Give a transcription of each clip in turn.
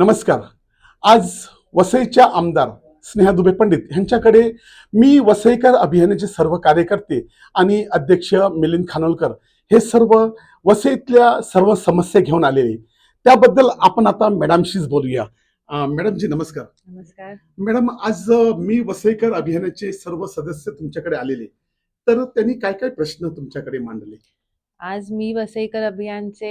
नमस्कार. आज वसईच्या आमदार स्नेहा दुबे पंडित यांच्याकडे मी वसईकर अभियानाचे सर्व कार्यकर्ते आणि अध्यक्ष मिलिंद खानोलकर हे सर्व वसईतल्या सर्व समस्या घेऊन आलेले. त्याबद्दल आपण आता मॅडमशीच बोलूया. मॅडमजी नमस्कार. नमस्कार. मॅडम आज मी वसईकर अभियानाचे सर्व सदस्य तुमच्याकडे आलेले. तर त्यांनी काय काय प्रश्न तुमच्याकडे मांडले? आज मी वसईकर अभियानचे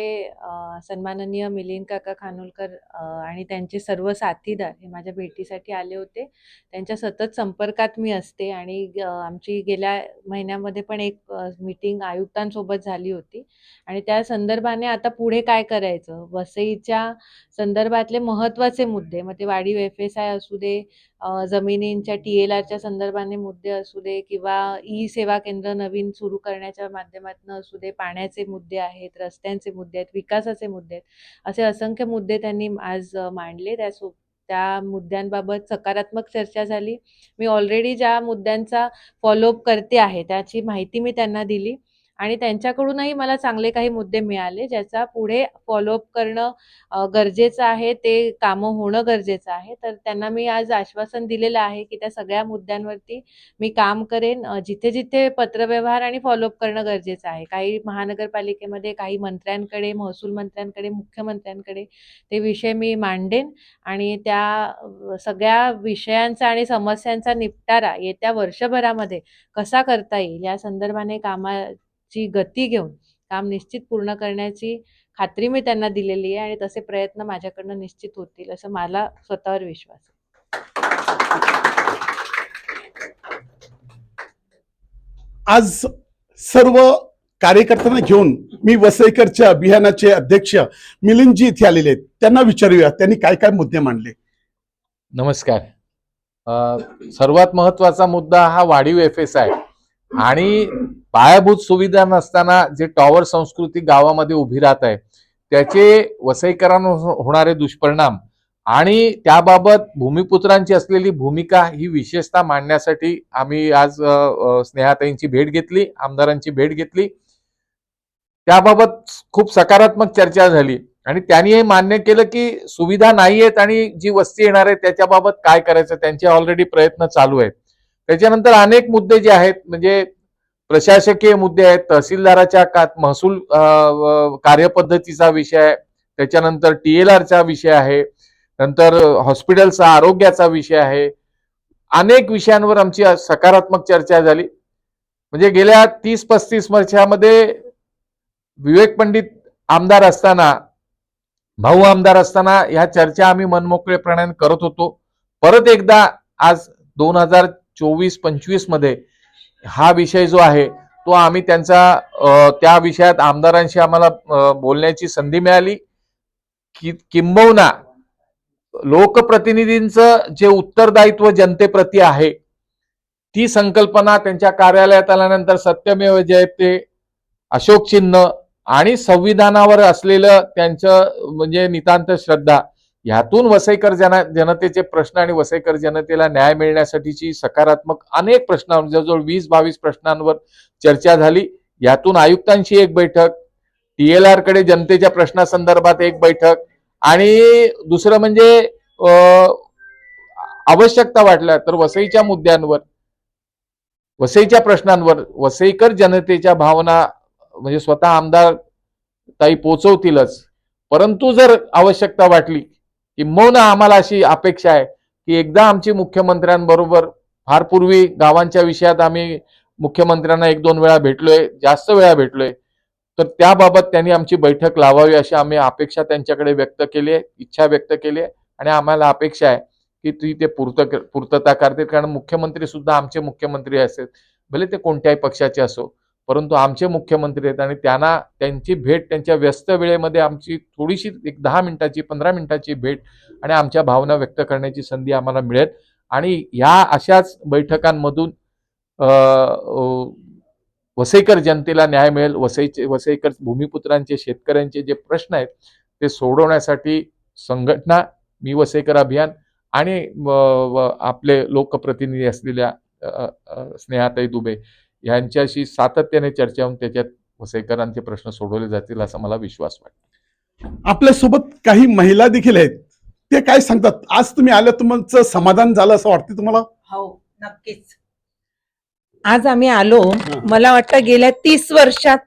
सन्माननीय मिलिंद काका खानोलकर आणि त्यांचे सर्व साथीदार हे माझ्या भेटीसाठी आले होते. त्यांच्या सतत संपर्कात मी असते आणि आमची गेल्या महिन्यामध्ये पण एक मीटिंग आयुक्तांसोबत झाली होती. आणि त्या संदर्भाने आता पुढे काय करायचं? वसईच्या संदर्भातले महत्त्वाचे मुद्दे मग ते वाढीव एफ एस आय असू दे जमिनींच्या टी एल आरच्या संदर्भाने मुद्दे असू दे किंवा ई सेवा केंद्र नवीन सुरू करण्याच्या माध्यमातून असू दे पाण्याचे मुद्दे आहेत रस्त्यांचे मुद्दे आहेत विकासाचे मुद्दे आहेत असे असंख्य मुद्दे त्यांनी आज मांडले. त्या सो त्या मुद्द्यांबाबत सकारात्मक चर्चा झाली. मी ऑलरेडी ज्या मुद्द्यांचा फॉलोअप करते आहे त्याची माहिती मी त्यांना दिली. आणि त्यांच्याकडूनही मला चांगले काही मुद्दे मिळाले ज्याचा पुढे फॉलोअप करणं गरजेचं आहे ते कामं होणं गरजेचं आहे. तर त्यांना मी आज आश्वासन दिलेलं आहे की त्या सगळ्या मुद्द्यांवरती मी काम करेन. जिथे जिथे पत्रव्यवहार आणि फॉलोअप करणं गरजेचं आहे काही महानगरपालिकेमध्ये काही मंत्र्यांकडे महसूल मंत्र्यांकडे मुख्यमंत्र्यांकडे ते विषय मी मांडेन आणि त्या सगळ्या विषयांचा आणि समस्यांचा निपटारा येत्या वर्षभरामध्ये कसा करता येईल या संदर्भाने कामा कामाची गती घेऊन काम निश्चित पूर्ण करण्याची खात्री मी त्यांना दिलेली आहे आणि तसे प्रयत्न माझ्याकडनं निश्चित होतील असं मला स्वतःवर विश्वास आहे. आज सर्व कार्यकर्त्यांना घेऊन मी वसईकरचे अभियानाचे अध्यक्ष मिलिंदजी इथे आलेले आहेत. त्यांना विचारूया त्यांनी काय काय मुद्दे मांडले? नमस्कार. अ, सर्वात महत्त्वाचा मुद्दा हा वाढीव एफ एस आहे आणि पायाभूत सुविधा नसताना जे टॉवर संस्कृती गावामध्ये उभी राहत आहे त्याचे वसईकरण हो-, होणारे दुष्परिणाम आणि त्याबाबत भूमिपुत्रांची असलेली भूमिका ही विशेषता मांडण्यासाठी आम्ही आज स्नेहाताईंची भेट घेतली आमदारांची भेट घेतली. त्याबाबत खूप सकारात्मक चर्चा झाली आणि त्यांनी हे मान्य केलं की सुविधा नाही आहेत आणि जी वस्ती येणार आहे त्याच्याबाबत काय करायचं त्यांचे ऑलरेडी प्रयत्न चालू आहेत. त्याच्यानंतर अनेक मुद्दे जे आहेत म्हणजे प्रशासकीय मुद्दे आहेत तहसीलदाराच्या का महसूल कार्यपद्धतीचा विषय आहे त्याच्यानंतर टी एल आरचा विषय आहे नंतर हॉस्पिटलचा आरोग्याचा विषय आहे. अनेक विषयांवर आमची सकारात्मक चर्चा झाली. म्हणजे गेल्या तीस पस्तीस वर्षामध्ये विवेक पंडित आमदार असताना भाऊ आमदार असताना ह्या चर्चा आम्ही मनमोकळेपणाने करत होतो. परत एकदा आज दोन हजार चोवीस पंचवीसमध्ये हा विषय जो आहे तो आम्ही त्यांचा त्या विषयात आमदारांशी आम्हाला बोलण्याची संधी मिळाली. कि किंबहुना लोकप्रतिनिधींचं जे उत्तरदायित्व जनतेप्रती आहे ती संकल्पना त्यांच्या कार्यालयात आल्यानंतर सत्यमेव जयते अशोक चिन्ह आणि संविधानावर असलेलं त्यांचं म्हणजे नितांत श्रद्धा ह्यातून वसईकर जना जनतेचे प्रश्न आणि वसईकर जनतेला न्याय मिळण्यासाठीची सकारात्मक अनेक प्रश्नांवर जवळजवळ वीस बावीस प्रश्नांवर चर्चा झाली. यातून आयुक्तांची एक बैठक टी एल आरकडे जनतेच्या प्रश्नासंदर्भात एक बैठक आणि दुसरं म्हणजे अं, आवश्यकता वाटल्या तर वसईच्या मुद्द्यांवर वसईच्या प्रश्नांवर वसईकर जनतेच्या भावना म्हणजे स्वतः आमदार ताई पोचवतीलच. परंतु जर आवश्यकता वाटली किंबहुना आम्हाला अशी अपेक्षा आहे की एकदा आमची मुख्यमंत्र्यांबरोबर फार पूर्वी गावांच्या विषयात आम्ही मुख्यमंत्र्यांना एक दोन वेळा भेटलोय जास्त वेळा भेटलोय तर त्याबाबत त्यांनी आमची बैठक लावावी अशी आम्ही अपेक्षा त्यांच्याकडे व्यक्त केली आहे इच्छा व्यक्त केली आहे आणि आम्हाला अपेक्षा आहे की ती ते पूर्त पूर्तता करतील. कारण मुख्यमंत्री सुद्धा आमचे मुख्यमंत्री असतात भले ते कोणत्याही पक्षाचे असो. परंतु आमचे मुख्यमंत्री आहेत आणि त्यांना त्यांची भेट त्यांच्या व्यस्त वेळेमध्ये आमची थोडीशी एक दहा मिनिटाची पंधरा मिनिटाची भेट आणि आमच्या भावना व्यक्त करण्याची संधी आम्हाला मिळेल. आणि ह्या अशाच बैठकांमधून वसईकर जनतेला न्याय मिळेल. वसईचे वसईकर भूमिपुत्रांचे शेतकऱ्यांचे जे प्रश्न आहेत ते सोडवण्यासाठी संघटना मी वसईकर अभियान आणि आपले लोकप्रतिनिधी असलेल्या स्नेहाताई दुबे यांच्याशी सातत्याने चर्चा होऊन त्याच्यात वसईकरांचे प्रश्न सोडवले जातील असा मला विश्वास वाटतो. आपल्यासोबत काही महिला देखील आहेत. ते काय सांगतात? आज तुम्ही आलं तुमचं समाधान झालं असं वाटतं तुम्हाला? हो नक्कीच. आज आम्ही आलो. मला वाटतं गेल्या तीस वर्षात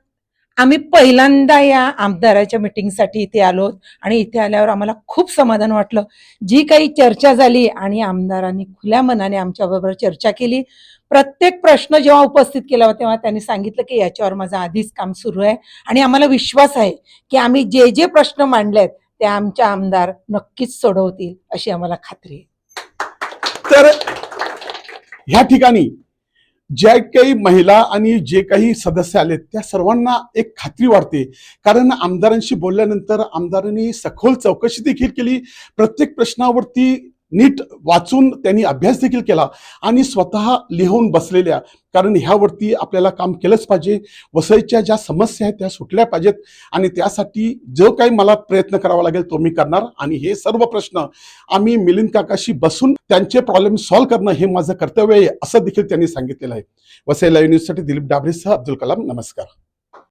आम्ही पहिल्यांदा या आमदाराच्या मिटिंगसाठी इथे आलो आणि इथे आल्यावर आम्हाला खूप समाधान वाटलं. जी काही चर्चा झाली आणि आमदारांनी खुल्या मनाने आमच्याबरोबर चर्चा केली. प्रत्येक प्रश्न जेव्हा उपस्थित केला होता तेव्हा त्यांनी सांगितलं की याच्यावर माझं आधीच काम सुरू आहे आणि आम्हाला विश्वास आहे की आम्ही जे जे प्रश्न मांडलेत ते आमच्या आमदार नक्कीच सोडवतील अशी आम्हाला खात्री आहे. तर ह्या ठिकाणी ज्या काही महिला आणि जे काही सदस्य आलेत त्या सर्वांना एक खात्री वाटते. कारण आमदारांशी बोलल्यानंतर आमदारांनी सखोल चौकशी देखील केली. प्रत्येक प्रश्नावरती नीट वाचून त्यांनी अभ्यास देखील केला आणि स्वतः लिहून बसलेल्या कारण ह्यावरती आपल्याला काम केलंच पाहिजे. वसईच्या ज्या समस्या आहेत त्या सुटल्या पाहिजेत आणि त्यासाठी जो काही मला प्रयत्न करावा लागेल तो मी करणार आणि हे सर्व प्रश्न आम्ही मिलिंद काकाशी बसून त्यांचे प्रॉब्लेम सॉल्व्ह करणं हे माझं कर्तव्य आहे असं देखील त्यांनी सांगितलेलं आहे. वसईला युनिव्हर्सिटी दिलीप डाबरेसह अब्दुल कलाम नमस्कार.